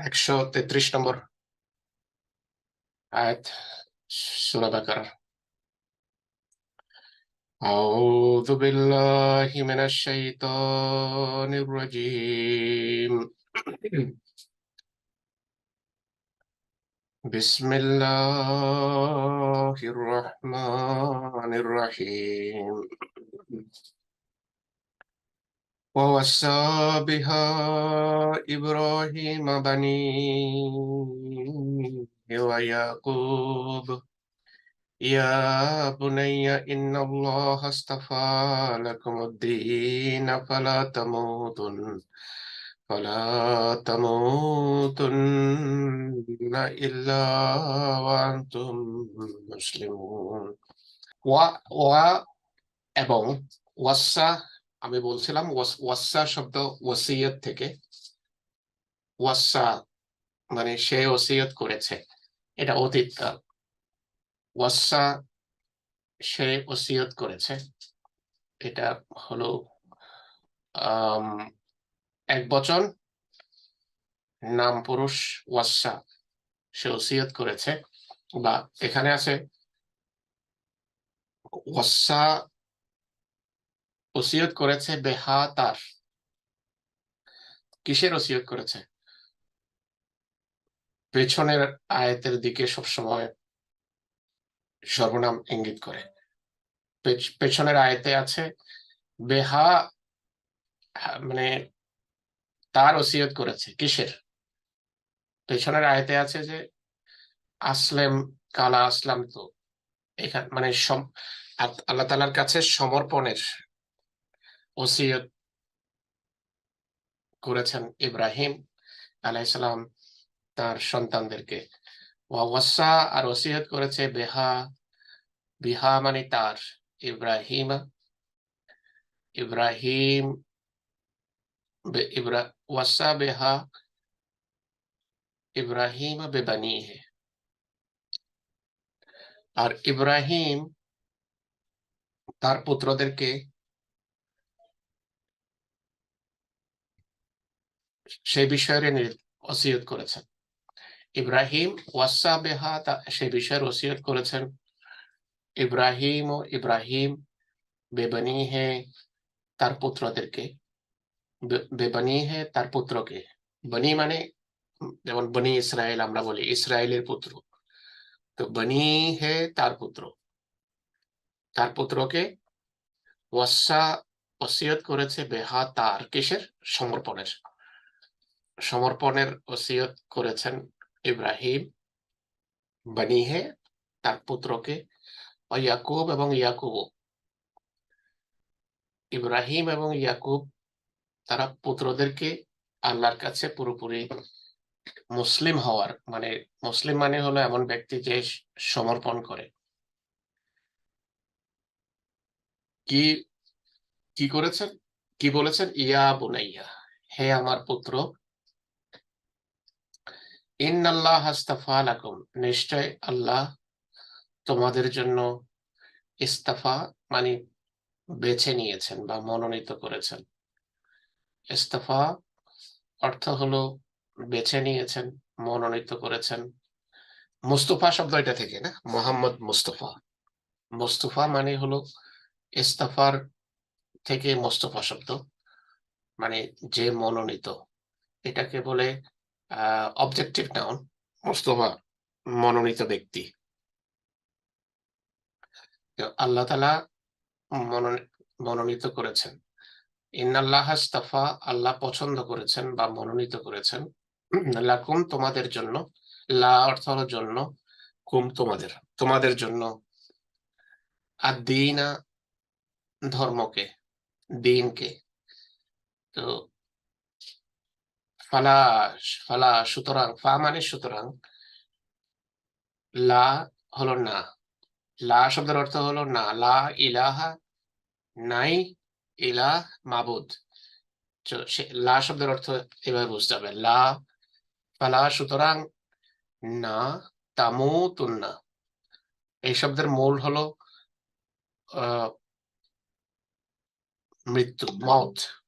একশো তেত্রিশ নম্বর আয়াত সূরা বাকারা أعوذ بالله من الشيطان الرجيم بسم الله الرحمن الرحيم ووصى بها إبراهيم بنيه ويعقوب يا بني إن الله اصطفى لكم الدين فلا تموتن فلا تموتن إلا وأنتم مسلمون ওয়া ওয়া এবং ওয়াসা আমি বলছিলাম ওয়াস- শব্দ ওসিয়ত থেকে, ওয়াসা মানে সে ওসিয়ত করেছে, এটা অতীতকাল ওয়াসা সে ওসিয়ত করেছে, এটা হলো এক বচন, নাম পুরুষ ওয়াসা, সে ওসিয়ত করেছে, বা এখানে আছে, ওয়াসা ওসিয়ত করেছে বেহা তার কিসের ওসিয়ত করেছে পেছনের আয়াতের দিকে সবসময় সর্বনাম ইঙ্গিত করে। পেছনের আয়াতে আছে বেহা মানে তার ওসিয়ত করেছে কিসের? পেছনের আয়তে আছে যে আসলেম কালা আসলাম তো। এখানে মানে আল্লাহ তালার কাছে সমর্পণের ওসিয়ত করেছেন ইব্রাহিম আলাইসালাম তার সন্তানদেরকে। ওয়াসা আর ওসিয়ত করেছে বেহা, বিহা মানে তার, ইব্রাহিম ইব্রাহিম ওয়াসা বেহা, ইব্রাহিম বেবানিহে আর ইব্রাহিম তার পুত্রদেরকে সেই বিষয়ের ওসিয়ত করেছেন। ইব্রাহিম ওয়াসা বেহা তা- সেই বিষয়ের ওসিয়ত করেছেন। ইব্রাহিম ও ইব্রাহিম বেবানিহে তার পুত্রদেরকে, বে- বেবানিহে তার পুত্রকে, বনি মানে যেমন বনি ইসরায়েল আমরা বলি, ইসরায়েলের পুত্র। তো বনি হে তার পুত্র, তার পুত্রকে ওয়াসা ওসিয়ত করেছে বেহা তার কিসের? সমর্পণের। সমর্পণের ওসিয়ত করেছেন ইব্রাহিম বনিহে তার পুত্রকে ইয়াকুব এবং ইয়াকুব ইব্রাহিম এবং ইয়াকুব তারা পুত্রদেরকে আল্লাহর কাছে পুরোপুরি মুসলিম হওয়ার মানে মুসলিম মানে হলো এমন ব্যক্তি যে সমর্পণ করে। কি কি করেছেন? কি বলেছেন? ইয়া বুনাইয়া, হে আমার পুত্র ইন্নাল্লাহ হাস্তাফা লাকুম। নিশ্চয় আল্লাহ তোমাদের জন্য ইস্তাফা মানে বেছে নিয়েছেন বা মনোনীত করেছেন। ইস্তাফা অর্থ হলো বেছে নিয়েছেন, মনোনীত করেছেন। মুস্তফা শব্দ এটা থেকে, না? মোহাম্মদ মুস্তফা। মুস্তফা মানে হলো ইস্তাফার থেকে মোস্তফা শব্দ মানে যে মনোনীত। এটাকে বলে অবজেক্টিভ নাউন মোস্তফা মনোনীত ব্যক্তি। আল্লাহ তালা মনোনী- মনোনীত করেছেন। ইন্নাল্লাহ ইস্তাফা আল্লাহ পছন্দ করেছেন বা মনোনীত করেছেন। লাকুম তোমাদের জন্য, লা অর্থ জন্য, কুম তোমাদের তোমাদের জন্য। আর দিনা ধর্মকে, দিনকে। তো ফালা ফালা সুতরাং, ফা মানে সুতরাং, লা হলো না। লা শব্দের অর্থ হলো না। লা ইলাহা নাই, ইলাহ মাবুদ। লা শব্দের অর্থ এভাবে বুঝতে হবে। লা ফালা সুতরাং, না তামুতুন্না। এই শব্দের মূল হলো, আহ, মৃত্যু মত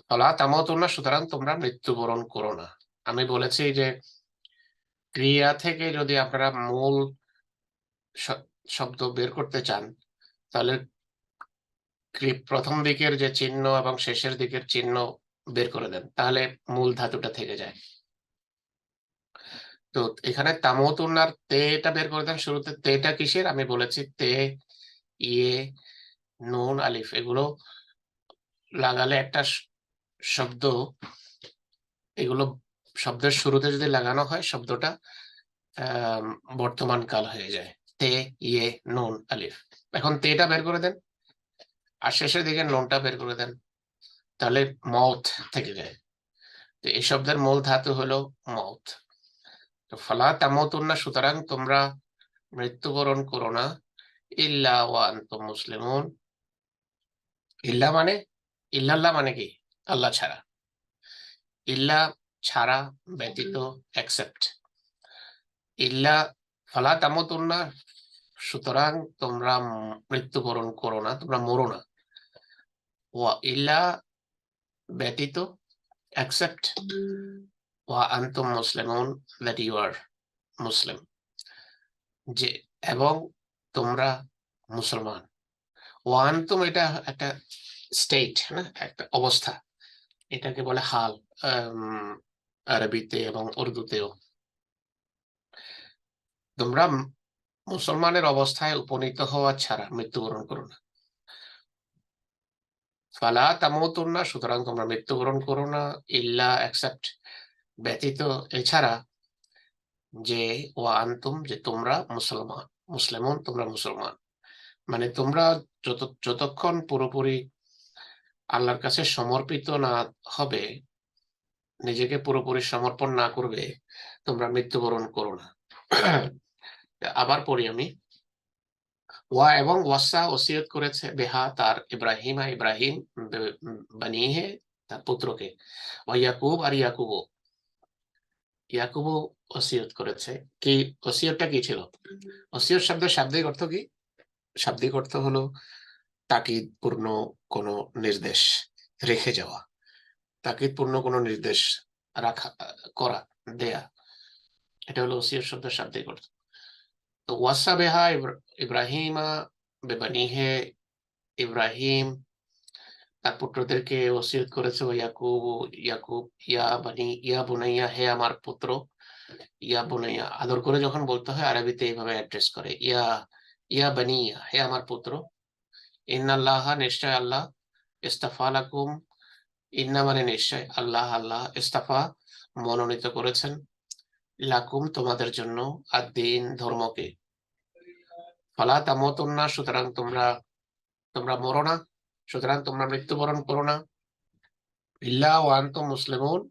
ফালা তামুতুন্না সুতরাং তোমরা মৃত্যুবরণ করো না আমি বলেছি যে ক্রিয়া থেকে যদি আপনারা মূল শব্দ বের করতে চান তাহলে প্রথম দিকের যে চিহ্ন এবং শেষের দিকের চিহ্ন বের করে দেন তাহলে মূল ধাতুটা থেকে যায় তো এখানে তামতুন্নার তেটা বের করে দেন শুরুতে তেটা কিসের আমি বলেছি তে ইয়ে নুন আলিফ এগুলো লাগালে একটা শব্দ, এগুলো শব্দের শুরুতে যদি লাগানো হয়, শব্দটা বর্তমান কাল হয়ে যায়। তে ইয়ে নুন, আলিফ। এখন তেটা বের করে দেন, আর শেষের দিকে নুনটা বের করে দেন। তাহলে মৌত থেকে যায়। তো এই শব্দের মূল ধাতু হলো মৌত। তো ফলা তামতুন্না সুতরাং তোমরা মৃত্যুবরণ করো না। ইল্লা ওয়া আনতুম মুসলিমুন। ইল্লা মানে ইল্লাল্লাহ মানে কি? আল্লাহ ছাড়া। ইল্লা ছাড়া ব্যতীত অ্যাকসেপ্ট ইল্লা ফালা তামতুন্না সুতরাং তোমরা মৃত্যুবরণ করো না তোমরা মরো না। ওয়া ইল্লা ব্যতীত অ্যাকসেপ্ট ওয়া আনতুম মুসলিমুন দ্যাট ইউ আর মুসলিম। যে এবং তোমরা মুসলমান। ওয়ান্তুম এটা একটা স্টেট না? একটা অবস্থা। এটাকে বলে হাল আরবিতে এবং উর্দুতেও। তোমরা মুসলমানের অবস্থায় উপনীত হওয়া ছাড়া মৃত্যুবরণ করো না। ফালা তামতুন্না, সুতরাং তোমরা মৃত্যুবরণ করো না, ইল্লা অ্যাকসেপ্ট ব্যতীত এছাড়া যে ও আনতুম, যে তোমরা মুসলমান, মুসলিমন, তোমরা মুসলমান। মানে তোমরা যত, যতক্ষণ পুরোপুরি আল্লাহর কাছে সমর্পিত না হবে, নিজেকে পুরোপুরি সমর্পণ না করবে, তোমরা মৃত্যুবরণ করো না। আবার পড়ি আমি। ওয়া এবং ওয়াসা ওসিয়ত করেছে বেহা তার ইব্রাহিমা, ইব্রাহিম বানিয়ে তার পুত্রকে। ওয়া ইয়াকুব আর ইয়াকুবও। ইয়াকুবও ওসিয়ত করেছে। কি ওসিয়তটা কি ছিল? ওসিয়ত শব্দ শাব্দিক অর্থ কি? শাব্দিক অর্থ হলো তাকিদপূর্ণ কোনো নির্দেশ রেখে যাওয়া। তাকিদপূর্ণ কোনো নির্দেশ রাখা, করা, দেয়া। এটা হলো ওসিয়ত শব্দ শাব্দিক অর্থ। তো ওয়াসা বেহা ইব্রাহিমা বেবানিহে ইব্রাহিম তার পুত্রদেরকে ওসিয়ত করেছে, ও ইয়াকুব ইয়াকুব, ইয়া বানি, ইয়া বুনাইয়া, হে আমার পুত্র, ইয়া বুনাইয়া। আদর করে যখন বলতে হয়, আরবিতে এইভাবে অ্যাড্রেস করে, ইয়া ইয়া বানিয়া, হে আমার পুত্র নিশ্চয় আল্লাহ ইস্তাফা ইন্না মানে নিশ্চয় আল্লাহ আল্লাহ ইস্তাফা মনোনীত করেছেন। লাকুম, তোমাদের জন্য আদিন ধর্মকে। ফালা তামতুন্না, সুতরাং তোমরা তোমরা মরো না, সুতরাং তোমরা মৃত্যুবরণ করো না। ইল্লা ও আনতুম মুসলিমুন,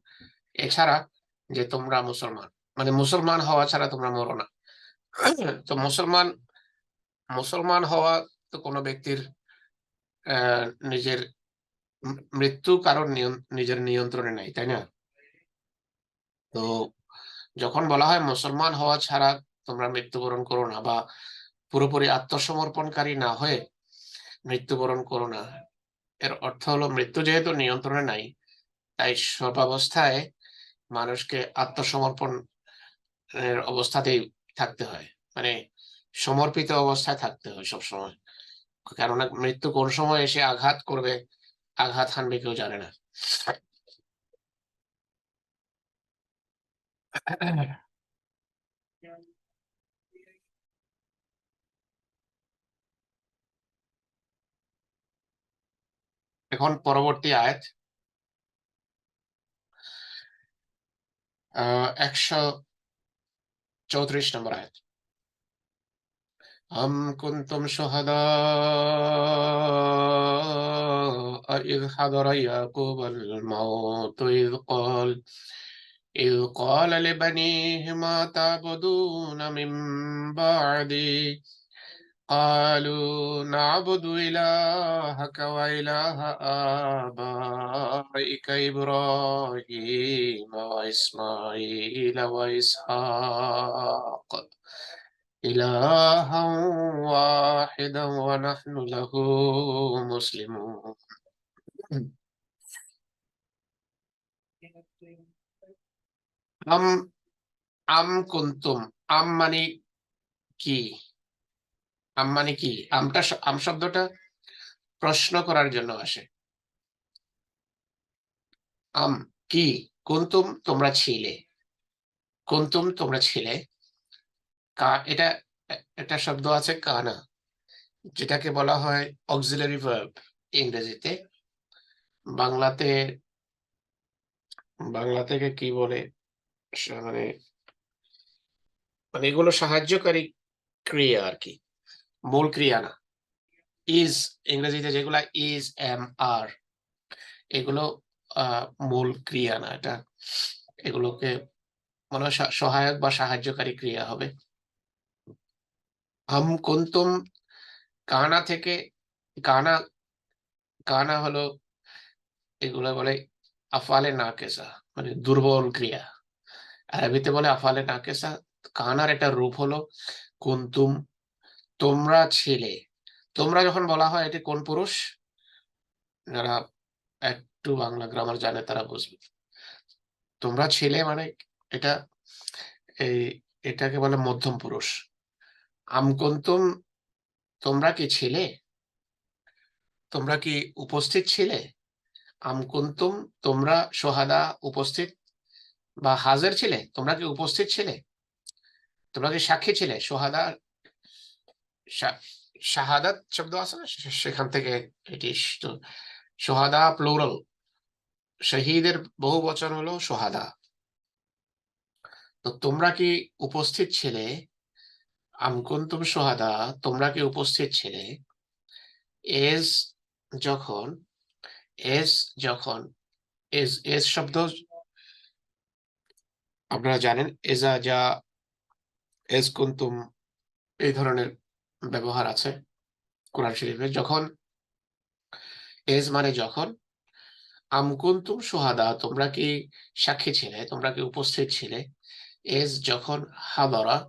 এছাড়া যে তোমরা মুসলমান। মানে মুসলমান হওয়া ছাড়া তোমরা মরো না। তো মুসলমান মুসলমান হওয়া তো কোনো ব্যক্তির নিজের মৃত্যু কারণ নিজের নিয়ন্ত্রণে নাই, তাই না? তো যখন বলা হয় মুসলমান হওয়া ছাড়া তোমরা মৃত্যুবরণ করো না বা পুরোপুরি আত্মসমর্পণকারী না হয়ে মৃত্যুবরণ করো না, এর অর্থ হলো মৃত্যু যেহেতু নিয়ন্ত্রণে নাই, তাই সর্বাবস্থায় মানুষকে আত্মসমর্পণ অবস্থাতেই থাকতে হয় মানে সমর্পিত অবস্থায় থাকতে হয় সবসময়। কেননা মৃত্যু কোন সময় এসে আঘাত করবে, আঘাত হানবে কেউ জানে না। এখন পরবর্তী আয়াত। একশো চৌত্রিশ নম্বর আয়াত। أم كنتم شهداء إذ حضر يعقوب الموت إذ قال إذ قال لبنيه ما تعبدون من بعدي؟ قالوا نعبد إلهك وإله آبائك إبراهيم وإسماعيل وإسحاق إلها واحدا ونحن له مسلمون আম আম কুন্তুম আম মানে কি আম মানে কি আমটা শ- আম শব্দটা প্রশ্ন করার জন্য আসে আম কি কুন্তুম তোমরা ছিলে কুন্তুম তোমরা ছিলে কা এটা, একটা শব্দ আছে কানা, যেটাকে বলা হয় অক্সিলারি ভার্ব ইংরেজিতে। বাংলাতে, বাংলা থেকে কি বলে? মানে মানে এগুলো সাহায্যকারী ক্রিয়া আর কি, মূল ক্রিয়া না। ইজ ইংরেজিতে যেগুলো ইজ এম আর এগুলো মূল ক্রিয়া না, এটা এগুলোকে মনে হয় সহায়ক বা সাহায্যকারী ক্রিয়া হবে। হাম কুন্তুম, কানা থেকে, কানা কানা হলো এগুলো বলে আফালে নাকেসা মানে দুর্বল ক্রিয়া। আরবিতে বলে আফালে নাকেসা, কানার একটা রূপ হলো কুন্তুম, তোমরা ছেলে। তোমরা যখন বলা হয় এটি কোন পুরুষ? যারা একটু বাংলা গ্রামার জানে তারা বুঝবে। তোমরা ছেলে মানে এটা, এই এটাকে বলে মধ্যম পুরুষ। আমকুন্তুম তোমরা কি ছিলে? তোমরা কি উপস্থিত ছিলে? আমকুন্তুম তোমরা সোহাদা উপস্থিত বা হাজার ছিলে? তোমরা কি উপস্থিত ছিলে? তোমরা কি সাক্ষী ছিলে? সোহাদা শাহাদাত শব্দ আছে না? সেখান থেকে এটি সোহাদা প্লোরাল শহীদের বহু বচন হলো সোহাদা তো তোমরা কি উপস্থিত ছিলে? আমকুন্তুম সোহাদা, তোমরা কি উপস্থিত ছিলে? এজ যখন, এস যখন, এস এজ শব্দ আপনারা জানেন, এজা যা এজ কুন্তুম, এই ধরনের ব্যবহার আছে কোরআন শরীফে। যখন এজ মানে যখন, আমকুন্তুম সোহাদা, তোমরা কি সাক্ষী ছিলে? তোমরা কি উপস্থিত ছিলে? এজ যখন হাদরা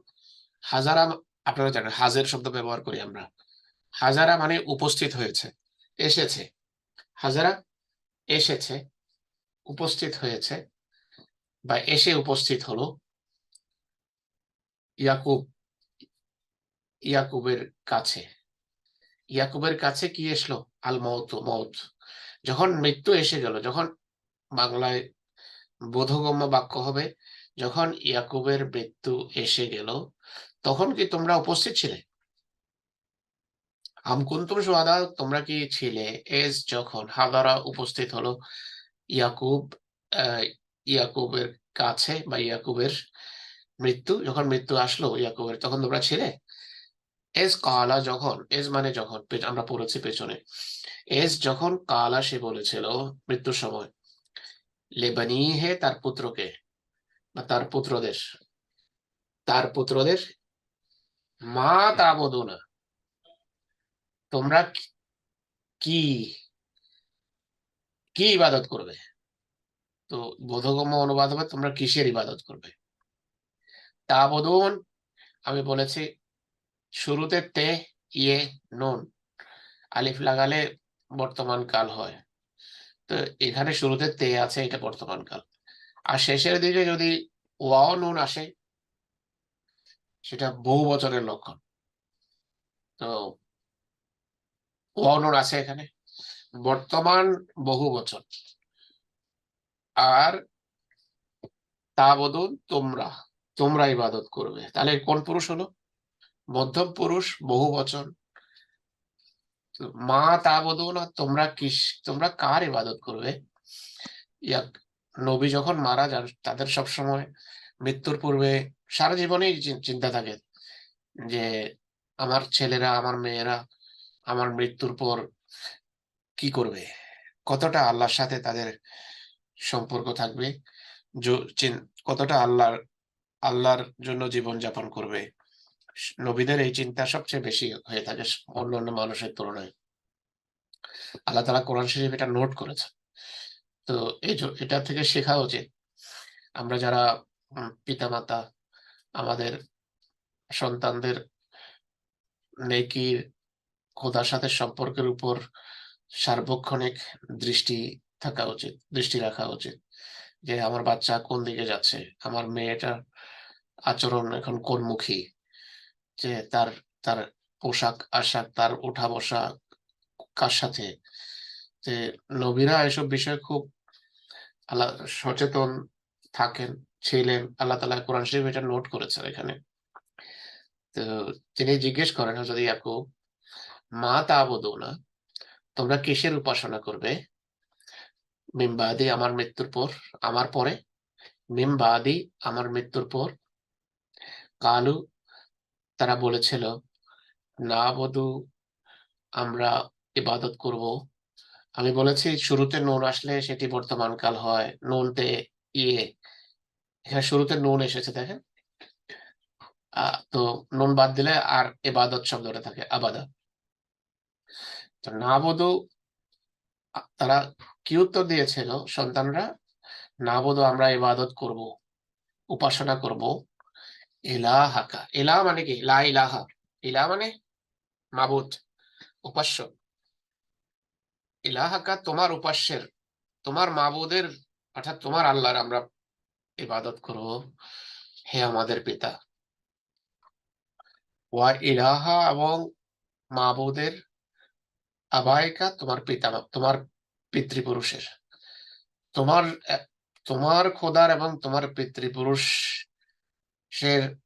হাজারা, আপনারা জানেন, হাজের শব্দ ব্যবহার করি আমরা। হাজারা মানে উপস্থিত হয়েছে, এসেছে। হাজারা এসেছে, উপস্থিত হয়েছে বা এসে উপস্থিত হলো ইয়াকুব, ইয়াকুবের কাছে। ইয়াকুবের কাছে কি এসলো? আল মৌত মৌত যখন মৃত্যু এসে গেল, যখন বাংলায় বোধগম্য বাক্য হবে, যখন ইয়াকুবের মৃত্যু এসে গেল তখন কি তোমরা উপস্থিত ছিলে? আমকুন্তুম সোয়াদা তোমরা কি ছিলে? এজ যখন হাদারা উপস্থিত হলো, ইয়াকুব ইয়াকুবের কাছে বা ইয়াকুবের মৃত্যু, যখন মৃত্যু আসলো ইয়াকুবের, তখন তোমরা ছিলে? এজ কালা যখন, এস মানে যখন আমরা পড়েছি পেছনে। এজ যখন কালা সে বলেছিল, মৃত্যুর সময় লেবানি হে তার পুত্রকে বা তার পুত্রদের তার পুত্রদের মা তাবদু না তোমরা কি- কি কি ইবাদত করবে? তো বোধগম্য অনুবাদ হবে, তোমরা কিসের ইবাদত করবে? তাবদুন আমি বলেছি, শুরুতে তে ইয়ে নুন। আলিফ লাগালে বর্তমান কাল হয়। তো এখানে শুরুতে তে আছে, এটা বর্তমান কাল। আর শেষের দিকে যদি ওয়াও নুন আসে সেটা বহু বছরের লক্ষণ। তো নুন আছে এখানে? বর্তমান বহু বচন আর তা বদল তোমরা তোমরা ইবাদত করবে। তাহলে কোন পুরুষ হলো? মধ্যম পুরুষ বহু বচন মা তা বদল আর তোমরা কিস, তোমরা কার ইবাদত করবে? নবী যখন মারা যান, তাদের সব সময় মৃত্যুর পূর্বে সারা জীবনেই চিন্তা থাকে যে আমার ছেলেরা, আমার মেয়েরা, আমার মৃত্যুর পর কি করবে? কতটা আল্লাহর সাথে তাদের সম্পর্ক থাকবে? কতটা আল্লাহর আল্লাহর জন্য জীবন যাপন করবে নবীদের এই চিন্তা সবচেয়ে বেশি হয়ে থাকে অন্য অন্য মানুষের তুলনায়। আল্লাহ তালা কোরআন শরীফ এটা নোট করেছে তো এই এটা থেকে শেখা উচিত। আমরা যারা পিতা মাতা আমাদের সন্তানদের নেকির খোদার সাথে সম্পর্কের উপর সার্বক্ষণিক দৃষ্টি থাকা উচিত, দৃষ্টি রাখা উচিত যে আমার বাচ্চা কোন দিকে যাচ্ছে? আমার মেয়েটার আচরণ এখন কোন মুখী যে তার তার পোশাক আশাক, তার ওঠা বসা কার সাথে? যে নবীরা এসব বিষয়ে খুব আল্লাহ সচেতন থাকেন। ছিলেন আল্লাহ তালা কোরআন শরীফ এটা নোট করেছেন এখানে। তো তিনি জিজ্ঞেস করেন যদি ইয়াকুব, মা তা না তোমরা কিসের উপাসনা করবে? মিমবাদি আমার মৃত্যুর পর, আমার পরে? মিমবাদি আমার মৃত্যুর পর? কালু, তারা বলেছিল না বধু আমরা ইবাদত করব। আমি বলেছি, শুরুতে নুন আসলে সেটি বর্তমান কাল হয়। নুনতে ইয়ে এখানে শুরুতে নুন এসেছে, দেখেন। তো নুন বাদ দিলে আর এবাদত শব্দটা থাকে, আবাদা। তো না বধু তারা কি উত্তর দিয়েছিল সন্তানরা? না বোধ আমরা ইবাদত করব, উপাসনা করব, ইলাহাকা। এলা মানে কি? লা ইলাহা। ইলাহ মানে মাবুদ, উপাস্য। ইলাহাকা তোমার উপাস্যের, তোমার মাবুদের, অর্থাৎ তোমার আল্লাহর, আমরা ইবাদত করব হে আমাদের পিতা। ওয়া ইলাহা এবং মাবুদের আবায়িকা তোমার পিতা, তোমার পিতৃপুরুষের। তোমার তোমার খোদার এবং তোমার পিতৃপুরুষের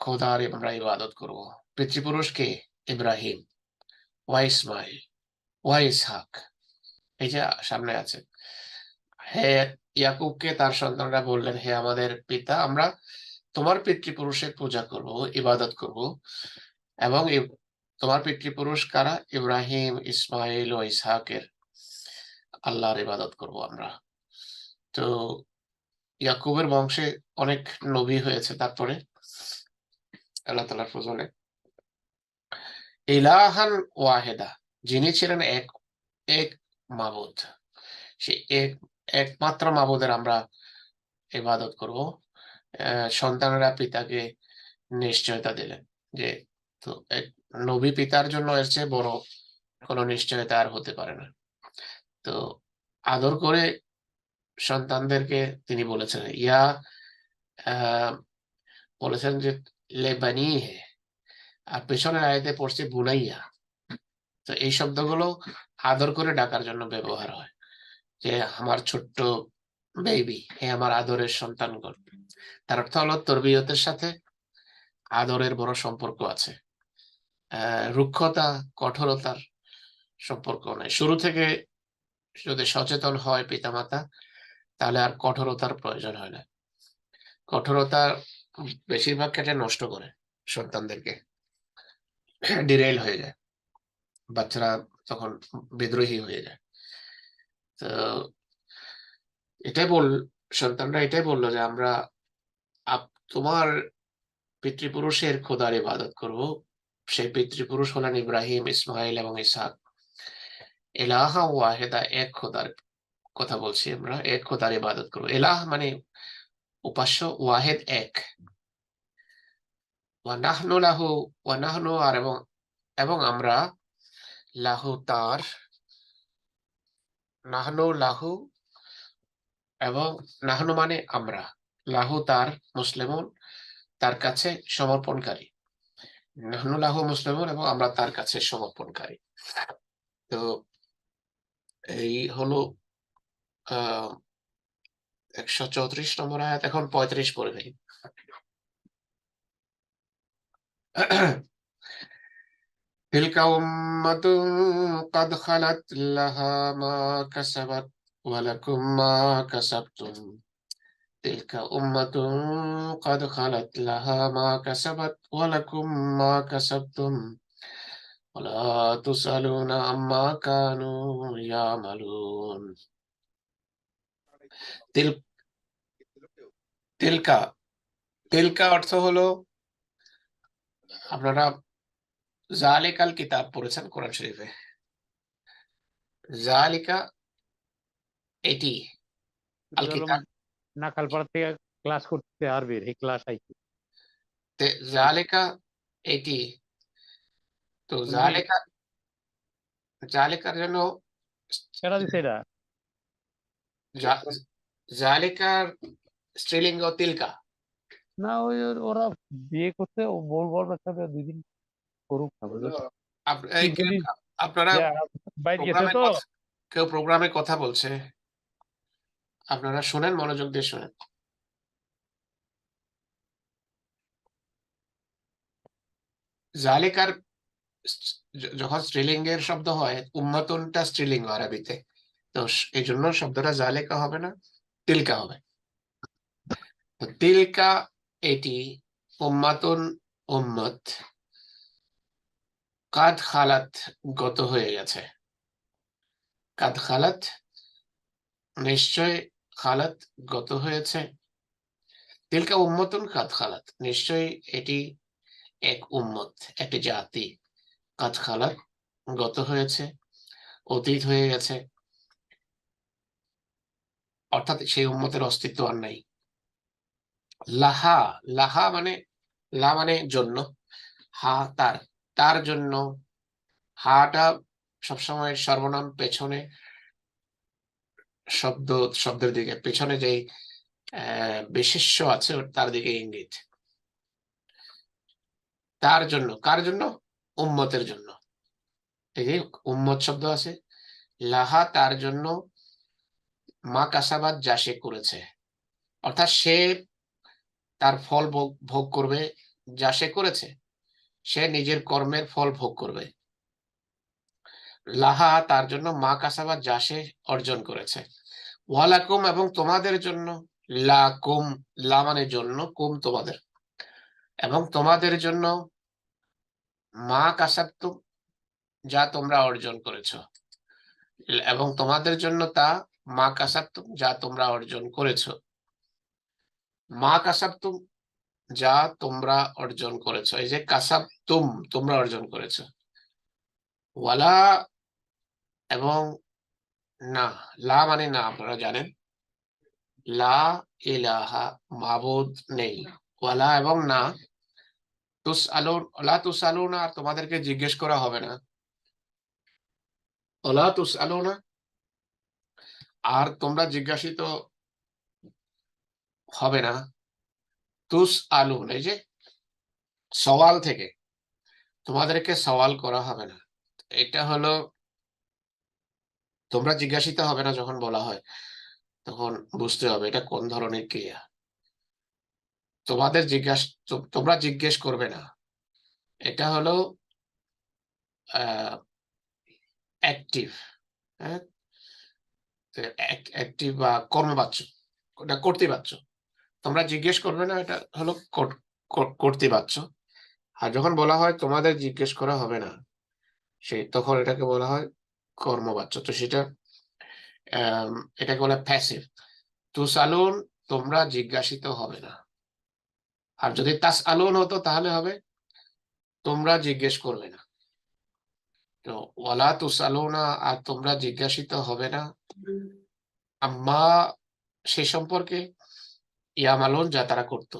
খোদার আমরা ইবাদত করব। পিতৃপুরুষ কে? ইব্রাহিম। ওয়া ইসমাইল। ওয়া ইসহাক। এই যে সামনে আছে। হে ইয়াকুবকে তার সন্তানরা বললেন, হে আমাদের পিতা, আমরা তোমার পিতৃপুরুষের পূজা করব, ইবাদত করব। এবং তোমার পিতৃপুরুষ কারা? ইব্রাহিম, ইসমাইল ও ইসহাকের। আল্লাহর ইবাদত করব আমরা। তো ইয়াকুবের বংশে অনেক নবী হয়েছে তারপরে, আল্লাহ তালার ফজলে। ইলাহান ওয়াহেদা, যিনি ছিলেন এক এক মাবুদ। সে এক একমাত্র মাবুদের আমরা ইবাদত করব। সন্তানেরা পিতাকে নিশ্চয়তা দিলেন যে, তো এক নবী পিতার জন্য এর চেয়ে বড় কোনো নিশ্চয়তা আর হতে পারে না। তো আদর করে সন্তানদেরকে তিনি বলেছেন, ইয়া বলেছেন যে লেবানি হে, আর পেছনের আয়তে পড়ছে বুনাইয়া। তো এই শব্দগুলো আদর করে ডাকার জন্য ব্যবহার হয়। যে আমার ছোট্ট বেবি হে আমার আদরের সন্তানগণ। তার অর্থ হলো তরবিয়তের সাথে আদরের বড় সম্পর্ক আছে। রুক্ষতা, কঠোরতার সম্পর্ক নেই। শুরু থেকে যদি সচেতন হয় পিতামাতা, তাহলে আর কঠোরতার প্রয়োজন হয় না। কঠোরতা বেশিরভাগ ক্ষেত্রে নষ্ট করে সন্তানদেরকে। ডিরেল হয়ে যায়। বাচ্চারা তখন বিদ্রোহী হয়ে যায়। তো এটাই বল, সন্তানরা এটাই বলল যে আমরা তোমার পিতৃপুরুষের খোদার ইবাদত করব। সেই পিতৃপুরুষ হলেন ইব্রাহিম, ইসমাইল এবং ইসহাক। এলাহা ওয়াহেদা, এক খোদার কথা বলছি আমরা, এক খোদার ইবাদত করব। এলাহ মানে উপাস্য, ওয়াহেদ এক। ওয়ানাহনু লাহু ওয়ানাহনু আর এবং এবং আমরা লাহু তার নাহনু লাহু এবং নাহনু মানে আমরা। লাহু তার মুসলিমুন, তার কাছে সমর্পণকারী। নাহনু লাহু মুসলিমুন এবং আমরা তার কাছে সমর্পণকারী। তো এই হলো একশো চৌত্রিশ নম্বর আয়াত। এখন পঁয়ত্রিশ পড়ে تلك أمة قد خلت لها ما كسبت ولكم ما كسبتم تلك أمة قد خلت لها ما كسبت ولكم ما كسبتم ولا تسألون عما كانوا يعملون তিল তিলকা তিলকা অর্থ হলো আপনারা জালিকাল কিতাব পড়েছেন কোরআন শরীফে জালিকা এটি আল কিতাব নাকালপাড়া থেকে ক্লাস করতে আরবির এই ক্লাস আইছি তে জালিকা এটি তো জালিকা জালিকার জন্য কেটা দিছে এটা জা- জালিকার স্ত্রীলিঙ্গ তিলকা না ওই ওর- ওরা বিয়ে করতে ও বল বলবার সাথে দুই দিন করুক কেউ- আপনারা কেউ প্রোগ্রামে কথা বলছে। আপনারা শুনেন মনোযোগ দিয়ে শুনেন। জালিকার যখন স্ত্রীলিঙ্গের শব্দ হয় উম্মাতুনটা স্ত্রীলিঙ্গ আরবিতে। তো এই জন্য শব্দটা জালিকা হবে না তিলকা হবে। তিলকা এটি উম্মাতুন উম্মত কাদ খালাত গত হয়ে গেছে। কাদ খালাত নিশ্চয় খালাত গত হয়েছে। তিলকা উম্মতুন কাদ খালাত নিশ্চয় এটি এক উম্মত একটি জাতি। কাদ খালাত গত হয়েছে, অতীত হয়ে গেছে। অর্থাৎ সেই উম্মতের অস্তিত্ব আর নাই। লাহা লাহা মানে লা মানে জন্য, হা তার। তার জন্য হাটা সবসময় সর্বনাম পেছনে শব্দ, শব্দের দিকে, পেছনে যে বিশেষ্য আছে তার দিকে ইঙ্গিত। তার জন্য, কার জন্য? উম্মতের জন্য। এই যে উম্মত শব্দ আছে, লাহা তার জন্য মা কাসাবাদ যা সে করেছে। অর্থাৎ সে তার ফল ভোগ ভোগ করবে যা সে করেছে। সে নিজের কর্মের ফল ভোগ করবে। লাহা তার জন্য মা কাসাবাদ যা সে অর্জন করেছে। ওয়ালাকুম এবং তোমাদের জন্য লা কুম লা মানে জন্য, কুম তোমাদের। এবং তোমাদের জন্য মা কাসাবতুম যা তোমরা অর্জন করেছ। এবং তোমাদের জন্য তা মা কাসাবতুম যা তোমরা অর্জন করেছ। মা কাসাবতুম যা তোমরা অর্জন করেছ। এই যে কাসাবতুম তোমরা অর্জন করেছ। ওয়ালা এবং না, লা মানে না, আপনারা জানেন। লা ইলাহা মাবুদ নেই। ওয়ালা এবং না তুস আলো লা তুস আলো না, আর তোমাদেরকে জিজ্ঞেস করা হবে না। ওলা তুস আলো না, আর তোমরা জিজ্ঞাসিত হবে না। তুস আলু এই যে সওয়াল থেকে। তোমাদেরকে সওয়াল করা হবে না। এটা হলো, তোমরা জিজ্ঞাসিত হবে না যখন বলা হয়, তখন বুঝতে হবে এটা কোন ধরনের ক্রিয়া। তোমাদের জিজ্ঞাস, তোমরা জিজ্ঞেস করবে না। এটা হলো অ্যাক্টিভ হ্যাঁ? অ্যাক্টিভ বা কর্মবাচ্য ওটা কর্তৃবাচ্য। তোমরা জিজ্ঞেস করবে না, এটা হলো কর- কর- কর্তৃবাচ্য। আর যখন বলা হয় তোমাদের জিজ্ঞেস করা হবে না সেই তখন এটাকে বলা হয় কর্মবাচ্য। তো সেটা এটাকে বলে প্যাসিভ তুসালুন তোমরা জিজ্ঞাসিত হবে না। আর যদি তাস আলুন হতো তাহলে হবে, তোমরা জিজ্ঞেস করবে না। তো ওয়ালা তুসালুনা আর তোমরা জিজ্ঞাসিত হবে না। আম্মা সে সম্পর্কে ইয়ামালুন যা তারা করত।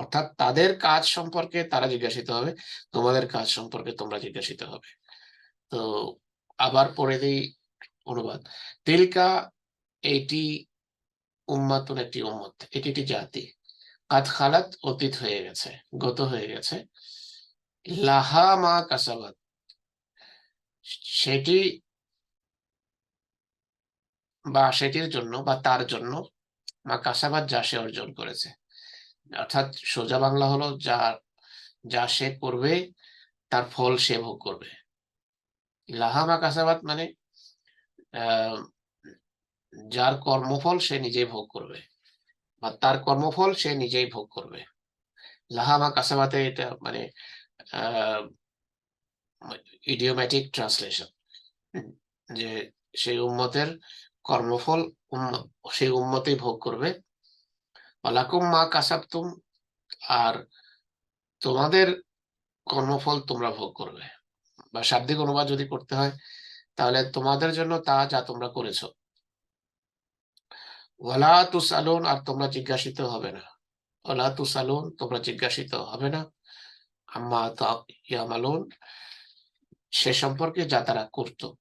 অর্থাৎ তাদের কাজ সম্পর্কে তারা জিজ্ঞাসিত হবে, তোমাদের কাজ সম্পর্কে তোমরা জিজ্ঞাসিত হবে। তো আবার পড়ে দিই অনুবাদ। তিলকা এটি উম্মাতুন, একটি উম্মত, এটি একটি জাতি। কাদ খালাত অতীত হয়ে গেছে, গত হয়ে গেছে। লাহা মা কাসাবাদ সেটি বা সেটির জন্য বা তার জন্য মা কাসাবাদ যা সে অর্জন করেছে। অর্থাৎ সোজা বাংলা হলো যা যা সে করবে, তার ফল সে ভোগ করবে। লাহা মা কাসাবাদ মানে যার কর্মফল সে নিজেই ভোগ করবে বা তার কর্মফল সে নিজেই ভোগ করবে। লাহামা কাসাবাতে এটা মানে ইডিওম্যাটিক ট্রান্সলেশন যে সেই উম্মতের কর্মফল সেই উম্মতেই ভোগ করবে। ওয়ালাকুম মা কাসাবতুম আর তোমাদের কর্মফল তোমরা ভোগ করবে। বা শাব্দিক অনুবাদ যদি করতে হয়, তাহলে তোমাদের জন্য তা যা তোমরা করেছ। ওয়ালা তুসালুন, আর তোমরা জিজ্ঞাসিত হবে না। ওয়ালা তুসালুন, তোমরা জিজ্ঞাসিত হবে না। আম্মা তা ইয়ামালুন, সে সম্পর্কে যা তারা করতো।